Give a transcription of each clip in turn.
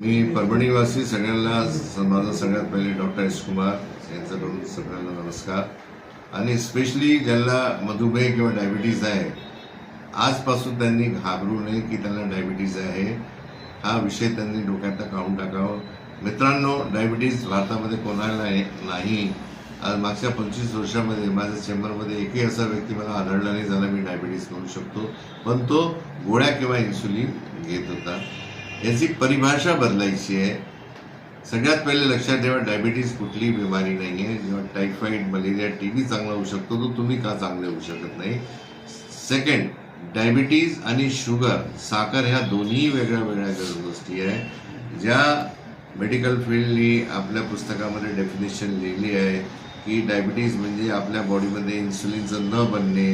मी परभणीवासी सगळ्यांना माझं सगळ्यात पहिले डॉक्टर एस कुमार यांच्याकडून सगळ्यांना नमस्कार. आणि स्पेशली ज्यांना मधुमेह किंवा डायबिटीज आहे आजपासून त्यांनी घाबरू नये की त्यांना डायबिटीज आहे. हा विषय त्यांनी डोक्यात काढून टाकावं. मित्रांनो डायबिटीज भारतामध्ये कोणाला नाही- आज मागच्या पंचवीस वर्षामध्ये माझ्या चेंबरमध्ये एकही असा व्यक्ती मला आढळला नाही झाला मी डायबिटीज करू शकतो. पण तो गोळ्या किंवा इन्सुलिन घेत होता. याची परिभाषा बदलायची आहे. सगळ्यात पहिले लक्षात ठेवा डायबिटीज कुठलीही बिमारी नाही आहे जेव्हा टायफॉईड मलेरिया टी बी चांगला होऊ शकतो तो तुम्ही का चांगले होऊ शकत नाही? सेकंड डायबिटीज आणि शुगर साखर ह्या दोन्ही वेगळ्या वेगळ्या गोष्टी आहे. ज्या मेडिकल फील्डनी आपल्या पुस्तकामध्ये डेफिनेशन लिहिली आहे की डायबिटीज म्हणजे आपल्या बॉडीमध्ये इन्सुलिनचं न बनणे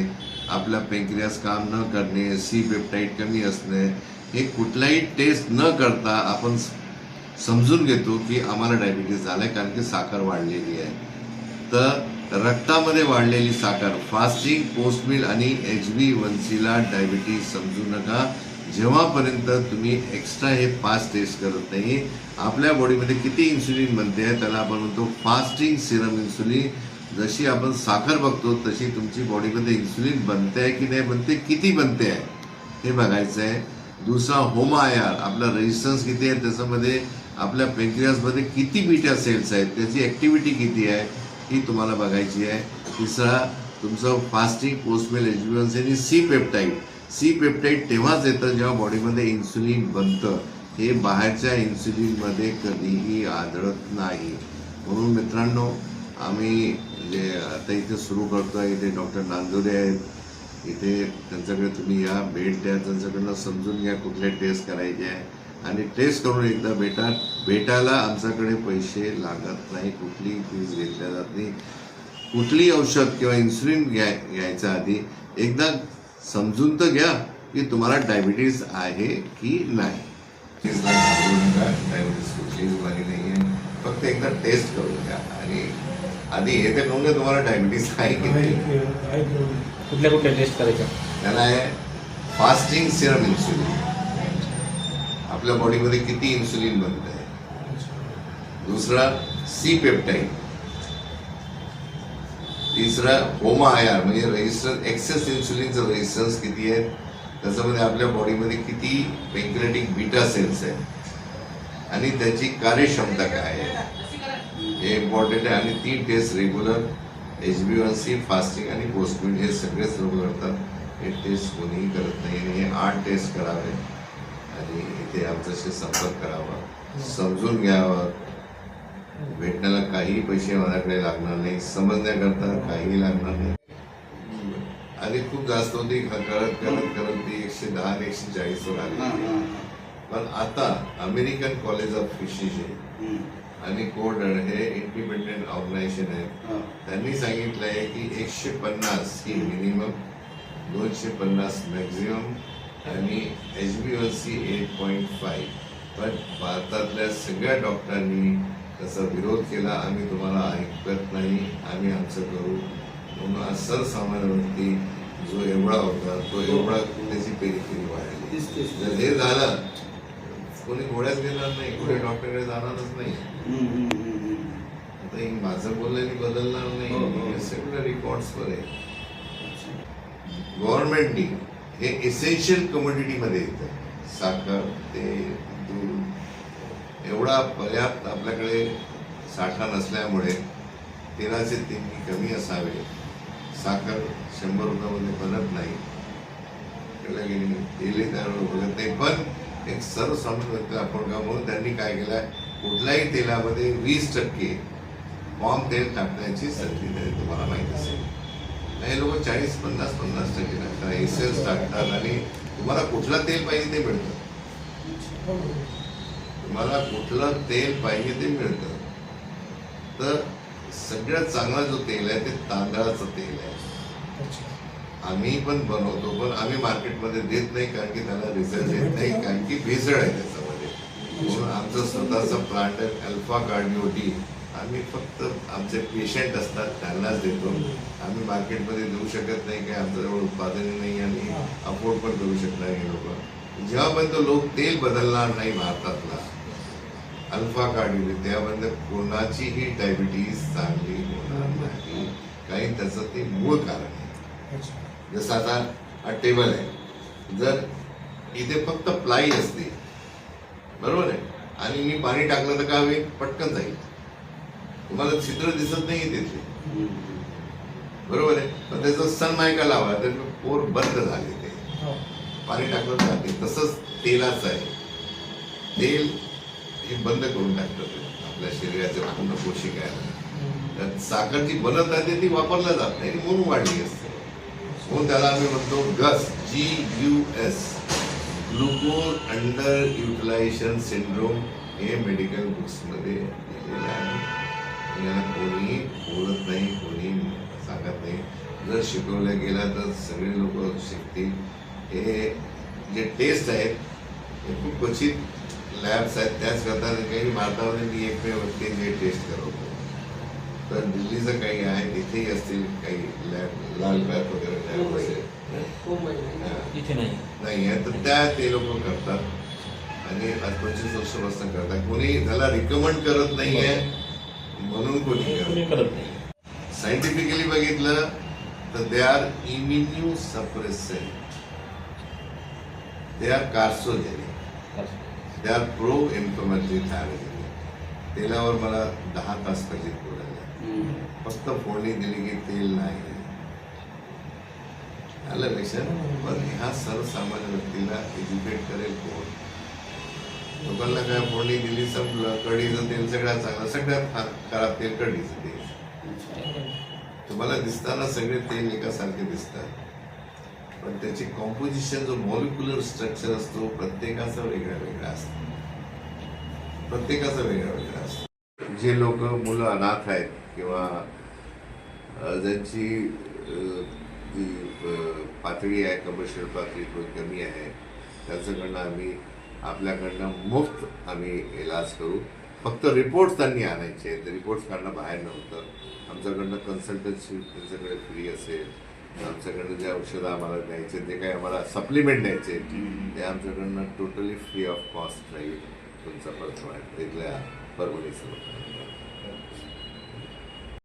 आपला पेंक्रियास काम न करणे सी पेप्टाईड कमी असणे हे कुठलाही टेस्ट न करता आपण समजून घेतो की आम्हाला डायबिटीज झालाय कारण की साखर वाढलेली आहे. तर रक्तामध्ये वाढलेली साखर फास्टिंग पोस्ट मिल आणि एच बी वन सीला डायबिटीज समजू नका. जेव्हापर्यंत तुम्ही एक्स्ट्रा हे फास्ट टेस्ट करत नाही आपल्या बॉडीमध्ये किती इन्सुलिन बनते आहे त्याला आपण म्हणतो फास्टिंग सिरम इन्सुलिन जशी आपण साखर बघतो तशी तुमची बॉडीमध्ये इन्सुलिन बनते आहे की नाही बनते किती बनते आहे हे बघायचं आहे दुसरा होम आय आर आपला रेजिस्टन्स किती आहे? त्याच्यामध्ये आपल्या पेंक्रियासमध्ये किती बीटा सेल्स आहेत? त्याची ॲक्टिव्हिटी किती आहे? ही तुम्हाला बघायची आहे. तिसरा तुमचं फास्टिंग पोस्टमेल एज्युएन्स आणि सी पेप्टाईड सी पेप्टाईड तेव्हाच येतं जेव्हा बॉडीमध्ये इन्सुलिन बनतं. हे बाहेरच्या इन्सुलिनमध्ये कधीही आढळत नाही. म्हणून मित्रांनो आम्ही जे आता इथे सुरू करतो आहे इथे डॉक्टर नांदोरे आहेत. इथे त्यांच्याकडे तुम्ही या भेट द्या त्यांच्याकडनं समजून घ्या कुठल्या टेस्ट करायचे आहे. आणि टेस्ट करून एकदा भेटा भेटायला आमच्याकडे पैसे लागत नाही कुठलीही फीज घेतल्या जात नाही. कुठलीही औषध किंवा इन्सुलिन घ्याय घ्यायच्या आधी एकदा समजून तर घ्या की तुम्हाला डायबिटीज आहे की नाही. डायबिटीज कुठलीच बिमारी नाही आहे फक्त एकदा टेस्ट करून घ्या आणि आधी हे तर नव्हतं तुम्हाला डायबिटीज आहे की नाही. कुठल्या कुठल्या टेस्ट करायच्या? त्याला आहे फास्टिंग सिरम इन्सुलिन आपल्या बॉडीमध्ये किती इन्सुलिन बनत आहे दुसरा सी पेप्टाईड तिसरा होमा आय आर म्हणजे रेजिस्टन्स एक्सेस इन्सुलिनचं रेजिस्टन्स किती आहे? त्याच्यामध्ये आपल्या बॉडीमध्ये किती पेंक्रेटिक बीटा सेल्स आहेत? आणि त्याची कार्यक्षमता काय आहे? हे इम्पॉर्टंट आहे. आणि ती test regular H B one C fasting आणि पोस्टमिन हे सगळेच लोक करतात. हे टेस्ट कोणीही करत नाही. आणि हे आठ टेस्ट करावे. आणि इथे आमच्याशी संपर्क करावा. समजून घ्यावं. भेटण्याला काही पैसे माझ्याकडे लागणार नाही. समजण्याकरता काहीही लागणार नाही. आधी खूप जास्त होती. करत करत करत ती एकशे दहा आणि एकशे चाळीसवर आली. पण आता अमेरिकन कॉलेज ऑफ फिशिशियन आणि कोड हे इंडिपेंडेंट ऑर्गनायझेशन आहे. त्यांनी सांगितलं आहे की एकशे पन्नास ही मिनिमम दोनशे पन्नास मॅक्झिमम आणि H B one C eight point five पण भारतातल्या सगळ्या डॉक्टरांनी त्याचा विरोध केला. आम्ही तुम्हाला ऐकत नाही. आम्ही आमचं करू. म्हणून आज सर्वसामान्य व्यक्ती जो एवढा होता तो एवढा त्याची पेरी वाढली. जर हे झालं कोणी गोळ्याच घेणार नाही कोणी डॉक्टरकडे जाणारच नाही. आता हे माझं बोलण्याने बदलणार हो, हो. नाही हे सगळं रेकॉर्ड्सवर आहे. गव्हर्नमेंटनी हे इसेन्शियल कमोडिटीमध्ये येतं. साखर तेल दूध एवढा पर्याप्त आपल्याकडे साठा नसल्यामुळे तेलाचे तिन्ही कमी असावे. साखर शंभर रुपयामध्ये बनत नाही. कळलं की नाही? तेलही त्यावर बघत नाही. पण एक सर्वसामान्य व्यक्ती आपण म्हणून त्यांनी काय केलंय? कुठल्याही तेलामध्ये वीस टक्के पॉम तेल टाकण्याची संधी तुम्हाला माहीत असेल. काही लोक चाळीस पन्नास पन्नास टक्के टाकतात. एसेल्स टाकतात आणि तुम्हाला कुठलं तेल पाहिजे ते मिळतं. तुम्हाला कुठलं तेल पाहिजे ते मिळतं. तर सगळ्यात चांगला जो तेल आहे ते तांदळाचं तेल आहे. आम्ही पण बनवतो पण आम्ही मार्केटमध्ये देत नाही कारण की त्याला रिझल्ट येत नाही कारण की भेसळ आहे त्याच्यामध्ये. म्हणून आमचं स्वतःचं प्लांट आहे अल्फा कार्डिओटी आम्ही फक्त आमचे पेशंट असतात त्यांनाच देतो. आम्ही मार्केटमध्ये देऊ शकत नाही काय आमच्याजवळ उत्पादन नाही आणि अफोर्ड पण करू शकणार हे लोक. जेव्हापर्यंत लोक तेल बदलणार नाही भारतातला अल्फा काढली त्यामध्ये कोणाचीही डायबिटीज चांगली होणार नाही. काही त्याचं ते मूळ कारण आहे. जसं आता हा टेबल आहे. जर इथे फक्त प्लाई असते बरोबर आहे? आणि मी पाणी टाकलं तर काय होईल? पटकन जाईल. तुम्हाला छिद्र दिसत नाही तिथे बरोबर आहे? पण त्याचं सनमायका लावा तर पोर बंद झाले ते. पाणी टाकलं तर जाते तसंच तेलाचं आहे. तेल हे बंद करून टाकतं ते. आपल्या शरीराच्या पूर्ण पोषक आहे. त्यात साखर जी बनत आहे ती वापरल्या जात नाही. म्हणून वाढली असते. म्हणून त्याला आम्ही म्हणतो GUS G U S glucose under utilization syndrome हे। मेडिकल बुक्समध्ये लिहिलेलं आहे याला कोणी बोलत नाही कोणी सांगत नाही। जर शिकवलं गेलं तर सगळे लोक शिकतील हे जे टेस्ट आहेत हे। खूप क्वचित लॅब्स आहेत त्याच करता काही भारतामध्ये मी एकमेव व्यक्ती जे टेस्ट करतो तर दिल्लीचं काही आहे तिथेही असतील काही लॅब लाल लॅब वगैरे लॅब असेल. हा. इथे नाही. नाही आहे. तर त्या ते लोक करतात. आणि आज पंचवीस वर्षापासून करतात. कोणी त्याला रिकमेंड करत नाहीये म्हणून कोणी करत नाही. सायंटिफिकली बघितलं तर they are immuno suppressant they are carcinogenic they are pro inflammatory therapy तेलावर मला दहा तास कधी बोलायला. फक्त फोडणी दिली की तेल नाही आलं लक्षात? पण ह्या सर्वसामान्य व्यक्तीला एज्युकेट करेल कोण? लोकांना काय फोडणी दिली संपलं कढीचं तेल सगळ्यात चांगलं सगळ्यात खा- खराब तेल कढीचं तेल. तुम्हाला दिसताना सगळे तेल एकासारखे दिसतात. पण त्याची कॉम्पोजिशन जो मॉलिक्युलर स्ट्रक्चर असतो प्रत्येकाचा वेगळा वेगळा असतो. प्रत्येकाचा वेगळा वेगळा असतो. जे लोक मुलं अनाथ आहेत किंवा ज्यांची जी पातळी आहे कमर्शियल पातळी थोडी कमी आहे त्यांच्याकडनं आम्ही आपल्याकडनं मुफ्त आम्ही इलाज करू. फक्त रिपोर्ट्स त्यांनी आणायचे ते रिपोर्ट्स काढणं बाहेर नव्हतं. आमच्याकडनं कन्सल्टन्सी त्यांच्याकडे फ्री असेल. आमच्याकडनं जे औषधं आम्हाला द्यायचे जे काही आम्हाला सप्लिमेंट द्यायचे ते आमच्याकडनं टोटली फ्री ऑफ कॉस्ट राहील. तुमचा परत तिथल्या परभणीचं